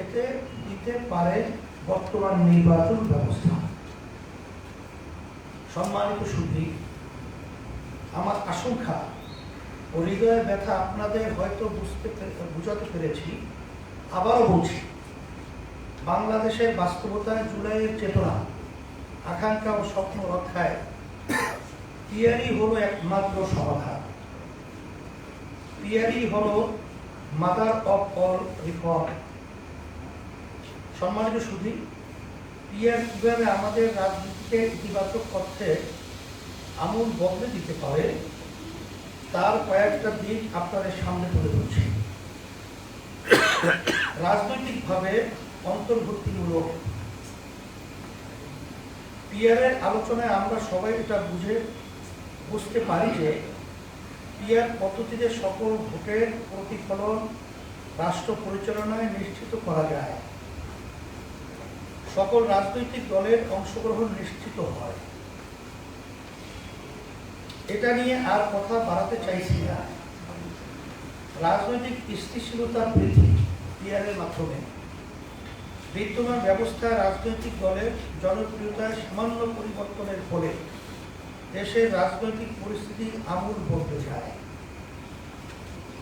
এতে দিতে পারে বর্তমান নির্বাচন ব্যবস্থা। সম্মানিত সুধী, আমার আশঙ্কা ও হৃদয়ের ব্যথা আপনাদের হয়তো বুঝতে বুঝাতে পেরেছি, আবারও বলছি, বাংলাদেশের বাস্তবতায় জুলাইয়ের চেতনা, আকাঙ্ক্ষা ও স্বপ্ন রক্ষায় পিয়ারই হলো একমাত্র সমাধান। পিয়ারই হলো মাদার অফ অল রিফর্ম। সম্মানিত সুধী পিয়ার কীভাবে আমাদের রাজনীতিকে ইতিবাচক অর্থে আমূল বদলে দিতে পারে, তার কয়েকটা দিক আপনাদের সামনে তুলে ধরছি। রাজনৈতিকভাবে অন্তর্ভুক্তিমূলক। পিয়ারের আলোচনায় আমরা সবাই এটা বুঝে, বুঝতে পারি যে পিয়ার পদ্ধতিতে সকল ভোটের প্রতিফলন রাষ্ট্র পরিচালনায় নিশ্চিত করা যায়। সকল রাজনৈতিক দলের অংশগ্রহণ নিশ্চিত হয়। এটা নিয়ে আর কথা বাড়াতে চাইছি না। রাজনৈতিক স্থিতিশীলতা বৃদ্ধি পিয়ারের মাধ্যমে। বিদ্যমান ব্যবস্থা রাজনৈতিক দলের জনপ্রিয়তায় সামান্য পরিবর্তনের ফলে দেশের রাজনৈতিক পরিস্থিতি আমূল বলতে যায়।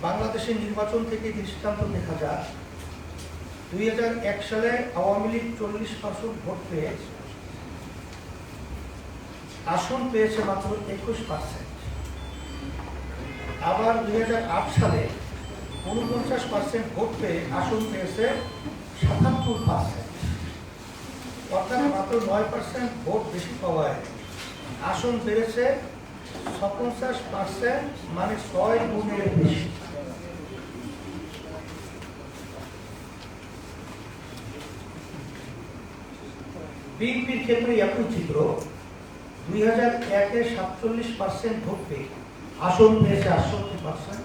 বাংলাদেশের নির্বাচন থেকে দৃষ্টান্ত দেখা যায় দুই এক সালে আওয়ামী লীগ চল্লিশ পার্সেন্ট ভোট পেয়ে আসন পেয়েছে মাত্র একুশ পার্সেন্ট। আবার দুই হাজার আট সালে উনপঞ্চাশ পার্সেন্ট ভোট পেয়ে আসন পেয়েছে সাতাত্তর পার্সেন্ট। অর্থাৎ মাত্র নয় পার্সেন্ট ভোট বেশি পাওয়ায় আসন বেড়েছে ছপঞ্চাশ পার্সেন্ট মানে ছয় গুণের বেশি। বিএনপির ক্ষেত্রে একই চিত্র দুই হাজার একে সাতচল্লিশ পার্সেন্ট ভোট পেয়ে আসন পেয়েছে আটষট্টি পার্সেন্ট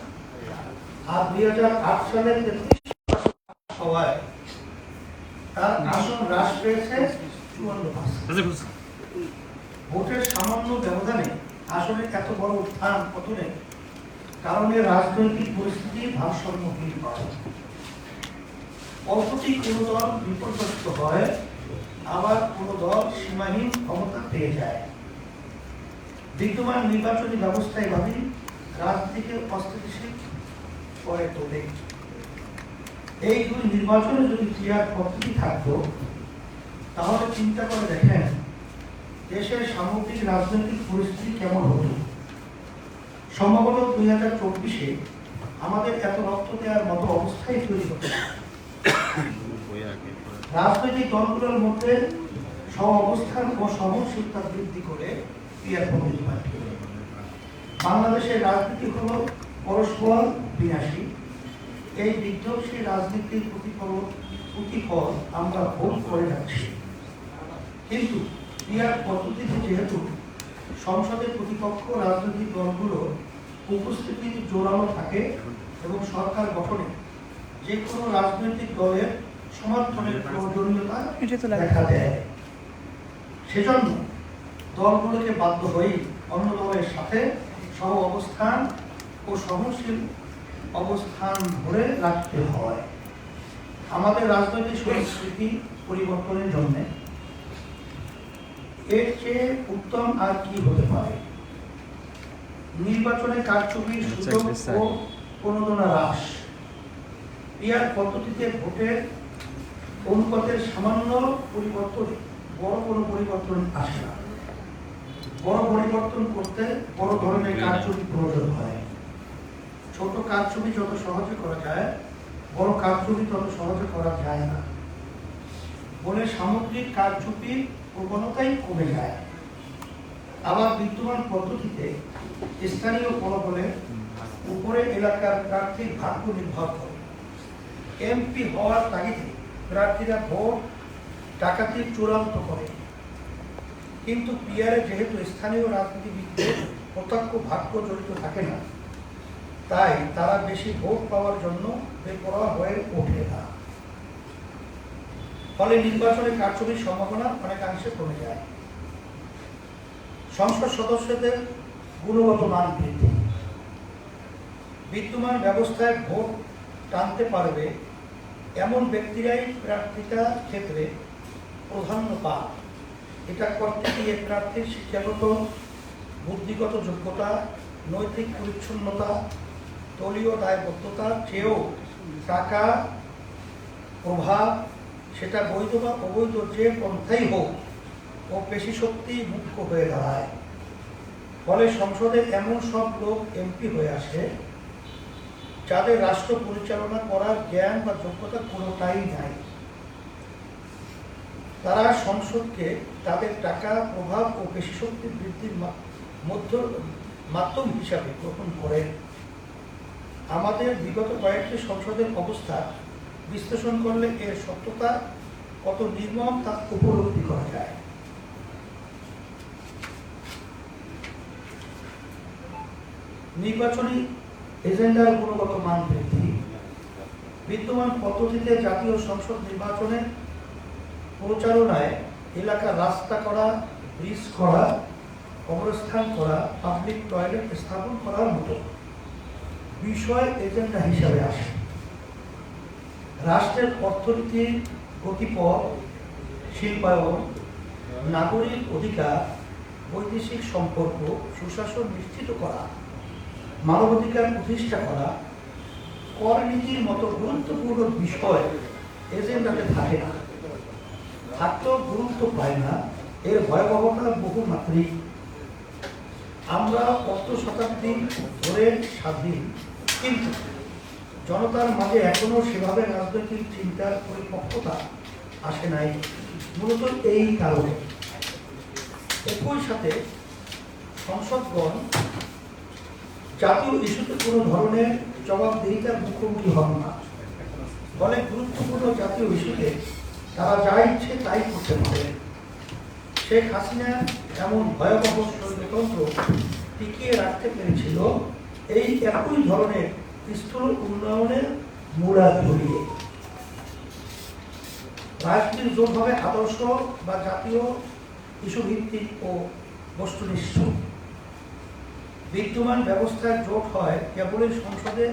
আর দুই হাজার আট সালে তেত্রিশ হওয়ায় তার আসন হ্রাস পেয়েছে চুয়ান্ন পার্সেন্ট ভোটের সামান্য ব্যবধানে আসলে এত বড় উত্থান পতনে কারণে রাজনৈতিক পরিস্থিতি ভারসাম্যহীন হয়। অল্পটি কোনো দল বিপর্যস্ত হয়। আবার কোনো দল সীমাহীন ক্ষমতা পেয়ে যায়। বিদ্যমান নির্বাচনী ব্যবস্থা এভাবেই রাজনীতিকে অস্থিতিশীল করে তোলে। এই দুই নির্বাচনে যদি ক্রিয়ার পদ্ধতি থাকতো, তাহলে চিন্তা করে দেখেন, দেশের সামগ্রিক রাজনৈতিক পরিস্থিতি কেমন হতো। সম্ভবত দুই হাজার চব্বিশে আমাদের এত রক্ত দেওয়ার মতো অবস্থাই তৈরি হতো। রাজনৈতিক দলগুলোর মধ্যে সহ অবস্থান ও সহনশীলতা বৃদ্ধি করে ক্রিয়ার পদ্ধতি হয় বাংলাদেশের রাজনীতি হল পরস্পর বিনাশী। এই বিধ্বংসী রাজনীতির প্রতিফল প্রতিফল আমরা ভোগ করে যাচ্ছি। কিন্তু ক্রিয়ার পদ্ধতিতে যেহেতু সংসদের প্রতিপক্ষ রাজনৈতিক দলগুলো উপস্থিতি জোরালো থাকে এবং সরকার গঠনে যে কোনো রাজনৈতিক দলের সমর্থনের প্রয়োজনীয়তা। দেখা দেয়। সেজন্য দলগুলোকে বাধ্য হয়েই অন্য দলের সাথে সহ অবস্থান ও সহনশীল অবস্থান ধরে রাখতে হয়। আমাদের রাজনৈতিক সংস্কৃতি পরিবর্তনের জন্য এর চেয়ে উত্তম আর কি হতে পারে? নির্বাচনে কারচুপির সুযোগ ও প্রণোদনা হ্রাস। পিয়ার পদ্ধতিতে ভোটের অনুপাতের সামান্য পরিবর্তন, বড় কোনো পরিবর্তন আসে না। বড় পরিবর্তন করতে বড় ধরনের কারচুপি প্রয়োজন হয়, ছোট কারচুপি যত সহজে করা যায়, বড় কারচুপি তত সহজে করা যায় না, বলে সামগ্রিক কারচুপির প্রবণতাই কমে যায়, আবার বিদ্যমান পদ্ধতিতে স্থানীয় ফলাফলের উপরে এলাকার প্রার্থীর ভাগ্য নির্ভর করে। এমপি হওয়ার তাগিদে প্রার্থীরা ভোট ডাকাতির চূড়ান্ত করে। কিন্তু পিয়ারে যেহেতু স্থানীয় রাজনীতিবিদদের প্রত্যক্ষ ভাগ্য জড়িত থাকে না, তাই তারা বেশি ভোট পাওয়ার জন্য বেপরোয়া হয়ে ওঠে না। ফলে নির্বাচনে কারচুপির সম্ভাবনা অনেকাংশে কমে যায়। সংসদ সদস্যদের গুণগত মান বৃদ্ধি। বিদ্যমান ব্যবস্থায় ভোট টানতে পারবে এমন ব্যক্তিরাই প্রার্থিতা ক্ষেত্রে প্রাধান্য পান এটা করতে গিয়ে প্রার্থীর শিক্ষাগত, বুদ্ধিগত যোগ্যতা, নৈতিক পরিচ্ছন্নতা, দলীয় দায়বদ্ধতা, চেয়েও টাকা, প্রভাব, সেটা বৈধ বা অবৈধ যে পন্থাই হোক, ও পেশি শক্তি মুখ্য হয়ে দাঁড়ায়। ফলে সংসদে এমন সব লোক এমপি হয়ে আসে যাদের রাষ্ট্র পরিচালনা করার জ্ঞান বা যোগ্যতা কোনোটাই নাই। তারা সংসদকে তাদের টাকা, প্রভাব ও পেশি শক্তি বৃদ্ধির মধ্য, মাধ্যম হিসাবে গ্রহণ করেন। আমাদের বিগত কয়েকটি সংসদের অবস্থা বিশ্লেষণ করলে এর সত্যতা কত নির্মম তা উপলব্ধি করা যায়। নির্বাচনী এজেন্ডার গুণগত মান বৃদ্ধি। বিদ্যমান পদ্ধতিতে জাতীয় সংসদ নির্বাচনে প্রচারণায় এলাকার রাস্তা করা, ব্রিজ করা, কবরস্থান করা, পাবলিক টয়লেট স্থাপন করার মতো বিষয় এজেন্ডা হিসাবে আসে। রাষ্ট্রের অর্থনীতির গতিপথ, শিল্পায়ন, নাগরিক অধিকার, বৈদেশিক সম্পর্ক, সুশাসন নিশ্চিত করা মানবাধিকার প্রতিষ্ঠা করা করনীতির মতো গুরুত্বপূর্ণ বিষয় এজেন্ডাতে থাকে না। থাকলেও গুরুত্ব পায় না, এর ভয়াবহতা বহুমাত্রিক আমরা কত শতাব্দী ধরে স্বাধীন, কিন্তু জনতার মাঝে এখনও সেভাবে রাজনৈতিক চিন্তার পরিপক্কতা আসে নাই, মূলত এই কারণে। একই সাথে সংসদগণ জাতীয় ইস্যুতে কোনো ধরনের জবাবদিহিতার মুখোমুখি হন না। ফলে গুরুত্বপূর্ণ জাতীয় ইস্যুতে তারা যা ইচ্ছে তাই করতে পারে। শেখ হাসিনা এমন ভয়াবহ স্বৈরতন্ত্র টিকিয়ে রাখতে পেরেছিল এই একই ধরনের স্থূল উন্নয়নের মূলা ধরিয়ে। রাজনীতির জোরভাবে আদর্শ বা জাতীয় ইস্যু ভিত্তিক ও বস্তুনিষ্ঠ। বিদ্যমান ব্যবস্থার জোট হয় কেবলই সংসদে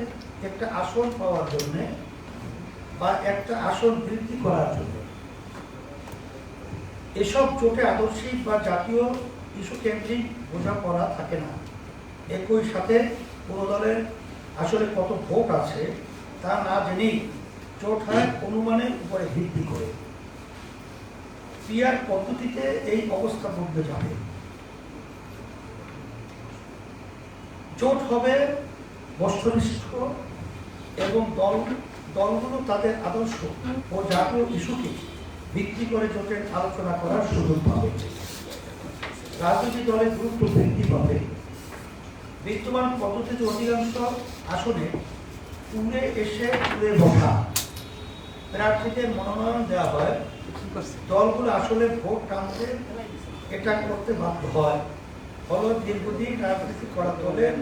একটা আসন পাওয়ার জন্য বা একটা আসন বৃদ্ধি করার জন্য। এসব জোটে আদর্শিক বা জাতীয় ইস্যু কেন্দ্রিক বোঝাপড়া থাকে না। একই সাথে কোনো দলের আসলে কত ভোট আছে তা না জেনেই জোট হয় অনুমানের উপরে ভিত্তি করে। পিয়ার পদ্ধতিতে এই অবস্থা বদলে যাবে। জোট হবে বস্তুনিষ্ঠ এবং দল, দলগুলো তাদের আদর্শ ও জাতীয় ইস্যুকে ভিত্তি করে জোটের আলোচনা করার সুযোগ পাবে। রাজনৈতিক দলের গুরুত্ব বৃদ্ধি পাবে। বিদ্যমান পদ্ধতিতে অধিকাংশ আসনে উড়ে এসে উড়ে বসা। প্রার্থীদের মনোনয়ন দেওয়া হয়। দলগুলো আসলে ভোট টানতে এটা করতে বাধ্য হয়। ফলে দীর্ঘদিন রাজনীতি করা দলের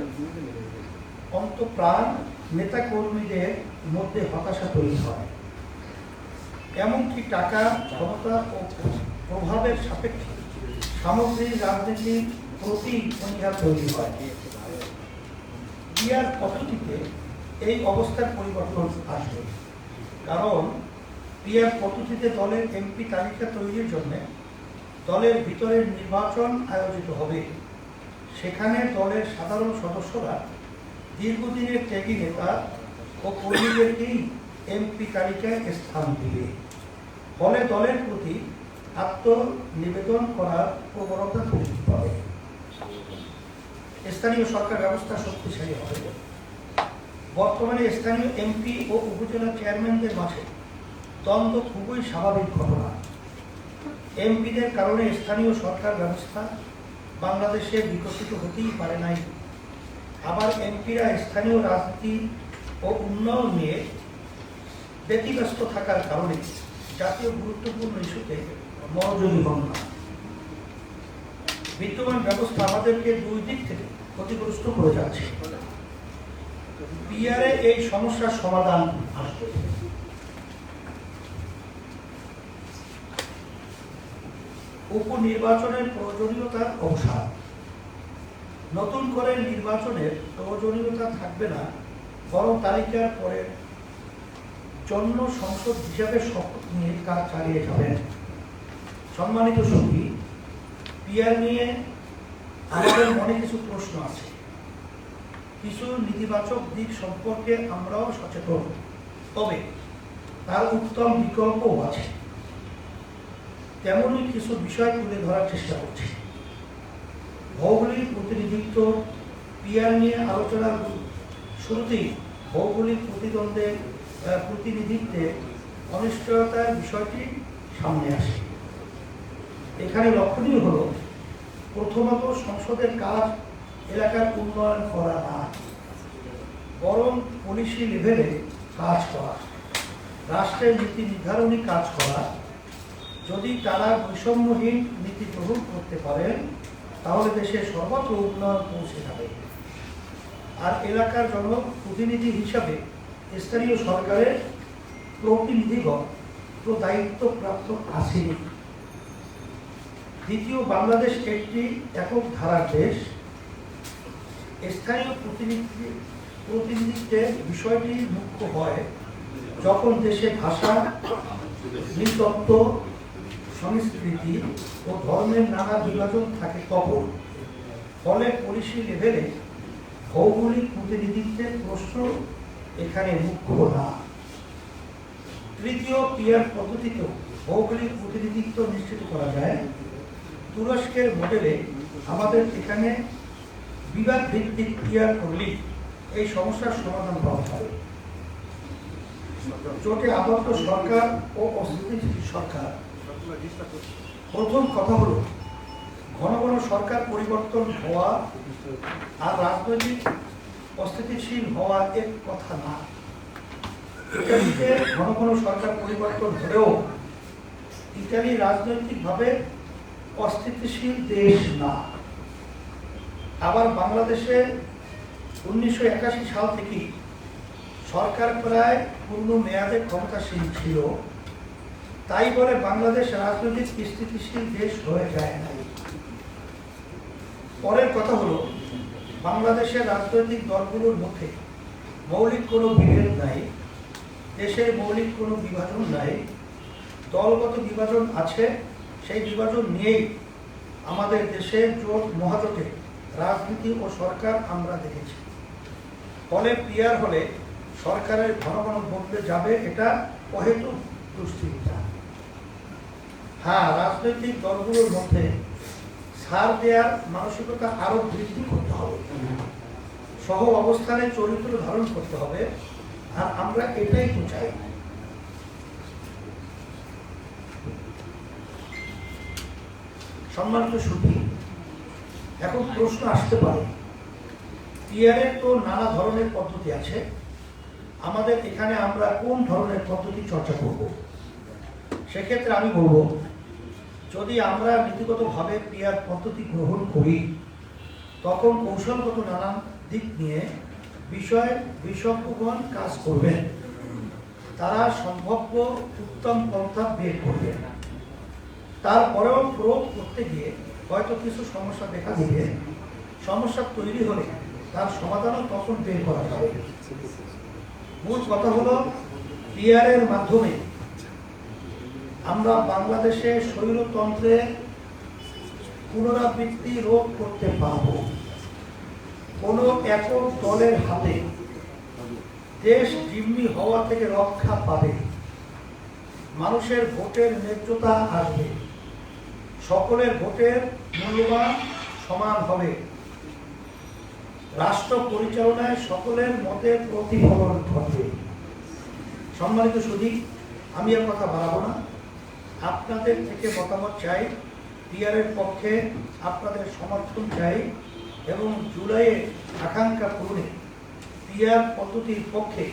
অন্তপ্রাণ নেতা কর্মীদের মধ্যে হতাশা তৈরি হয়। এমনকি টাকা, ক্ষমতা ও প্রভাবের সাপেক্ষে সামগ্রিক রাজনীতির প্রতি অনীহা তৈরি হয়। বিয়ার পদ্ধতিতে এই অবস্থার পরিবর্তন আসবে। কারণ পিয়ার পদ্ধতিতে দলের এমপি তালিকা তৈরির জন্য দলের ভিতরের নির্বাচন আয়োজিত হবে। সেখানে দলের সাধারণ সদস্যরা দীর্ঘদিনের ত্যাগী নেতা ও কর্মীদেরকেই এমপি তালিকায় স্থান দিবে ফলে দলের প্রতি আত্মনিবেদন করার প্রবণতা বৃদ্ধি পাবে স্থানীয় সরকার ব্যবস্থা শক্তিশালী হবে। বর্তমানে স্থানীয় এমপি ও উপজেলা চেয়ারম্যানদের মাঝে দ্বন্দ্ব খুবই স্বাভাবিক ঘটনা। এমপিদের কারণে স্থানীয় সরকার ব্যবস্থা বাংলাদেশে বিকশিত হতেই পারে নাই। আবার এমপিরা স্থানীয় রাজনীতি ও উন্নয়ন নিয়ে ব্যতিব্যস্ত থাকার কারণে জাতীয় গুরুত্বপূর্ণ ইস্যুতে মনোযোগী হন না। বিদ্যমান ব্যবস্থা আমাদেরকে দুই দিক থেকে ক্ষতিগ্রস্ত করে যাচ্ছে। বিআরে এই সমস্যার সমাধান আসবে। উপনির্বাচনের প্রয়োজনীয়তার অবসান। নতুন করে নির্বাচনের প্রয়োজনীয়তা থাকবে না, বরং তালিকার পরে জন্য সংসদ হিসাবে শপথ নিয়ে কাজ চালিয়ে যাবেন। সম্মানিত সঙ্গী পিয়ার নিয়ে আমাদের মনে কিছু প্রশ্ন আছে। কিছু নেতিবাচক দিক সম্পর্কে আমরাও সচেতন। তবে তার উত্তম বিকল্পও আছে। তেমনই কিছু বিষয় তুলে ধরার চেষ্টা করছি। ভৌগোলিক প্রতিনিধিত্ব, পিয়ার নিয়ে আলোচনার শুরুতেই ভৌগোলিক প্রতিদ্বন্দ্বের প্রতিনিধিত্বে অনিশ্চয়তার বিষয়টি সামনে আসে। এখানে লক্ষণীয় হলো, প্রথমত সংসদের কাজ এলাকার উন্নয়ন করা না, বরং পলিসি লেভেলে কাজ করা, রাষ্ট্রের নীতি নির্ধারণী কাজ করা যদি তারা বৈষম্যহীন নীতি গ্রহণ করতে পারেন, তাহলে দেশের সর্বত্র উন্নয়ন পৌঁছে যাবে। আর এলাকার জনপ্রতিনিধি হিসাবে স্থানীয় সরকারের প্রতিনিধিগণ তো দায়িত্বপ্রাপ্ত আসেনি দ্বিতীয়, বাংলাদেশ একটি একক ধারার দেশ। স্থানীয় প্রতিনিধি প্রতিনিধিত্বের বিষয়টি মুখ্য হয় যখন দেশে ভাষা নৃতত্ব সংস্কৃতি ও ধর্মের নানা বিভাজন থাকে তখন। ফলে পলিসি লেভেলে ভৌগোলিক প্রতিনিধিত্বের প্রশ্ন এখানে মুখ্য না। তৃতীয় পিয়ার পদ্ধতিতেও ভৌগোলিক প্রতিনিধিত্ব নিশ্চিত করা যায়। তুরস্কের মডেলে আমাদের এখানে বিবাদ ভিত্তিক পিয়ার করলেই এই সমস্যার সমাধান পাওয়া যাবে চোটে আবদ্ধ সরকার ও অস্থিতিশীল সরকার প্রথম কথা হলো, ঘন ঘন সরকার পরিবর্তন হওয়া আর রাজনৈতিক অস্থিতিশীল হওয়া এক কথা না। ইতালিতে ঘন ঘন সরকার পরিবর্তন হলেও ইতালি রাজনৈতিকভাবে অস্থিতিশীল দেশ না। আবার বাংলাদেশে উনিশশো একাশি সাল থেকেই সরকার প্রায় পূর্ণ মেয়াদে ক্ষমতাসীন ছিল। তাই বলে বাংলাদেশ রাজনৈতিক স্থিতিশীল দেশ হয়ে যায় নাই। পরের কথা হলো, বাংলাদেশের রাজনৈতিক দলগুলোর মধ্যে মৌলিক কোনো বিভেদ নাই, দেশের মৌলিক কোনো বিভাজন নাই, দলগত বিভাজন আছে, সেই বিভাজন নিয়েই আমাদের দেশে জোট মহাজোটে রাজনীতি ও সরকার আমরা দেখেছি। ফলে পিয়ার হলে সরকারের ঘন ঘন বদলে যাবে এটা অহেতুক দুশ্চিন্তা। হ্যাঁ রাজনৈতিক দলগুলোর মধ্যে ছাড় দেওয়ার মানসিকতা আরও বৃদ্ধি করতে হবে। সহ অবস্থানে চরিত্র ধারণ করতে হবে, আর আমরা এটাই তো চাই। সম্মানিত সুধী এখন প্রশ্ন আসতে পারে। পিয়ারের তো নানা ধরনের পদ্ধতি আছে। আমাদের এখানে আমরা কোন ধরনের পদ্ধতি চর্চা করব? সেক্ষেত্রে আমি বলব যদি আমরা নীতিগতভাবে পিয়ার পদ্ধতি গ্রহণ করি, তখন কৌশলগত নানান দিক নিয়ে বিষয় বিশেষজ্ঞগণ কাজ করবেন তারা সম্ভাব্য উত্তম পন্থা বের করবেন তারপরেও প্রয়োগ করতে গিয়ে হয়তো কিছু সমস্যা দেখা দিবে। সমস্যা তৈরি হলে তার সমাধানও তখন বের করা যাবে মূল কথা হলো পিয়ারের মাধ্যমে আমরা বাংলাদেশে স্বৈরতন্ত্রে পুনরাবৃত্তি রোধ করতে পারব। কোনো একক দলের হাতে দেশ জিম্মি হওয়া থেকে রক্ষা পাবে। মানুষের ভোটের ন্যায্যতা আসবে। সকলের ভোটের মূল্যবান সমান হবে। রাষ্ট্র পরিচালনায় সকলের মতে প্রতিফলন ঘটবে। সম্মানিত সুদী আমি আর কথা বাড়াবো না। আপনাদের থেকে মতামত চাই পিয়ারের পক্ষে আপনাদের সমর্থন চাই এবং জুলাইয়ের আকাঙ্ক্ষা পূরণে পিয়ার পদ্ধতির পক্ষে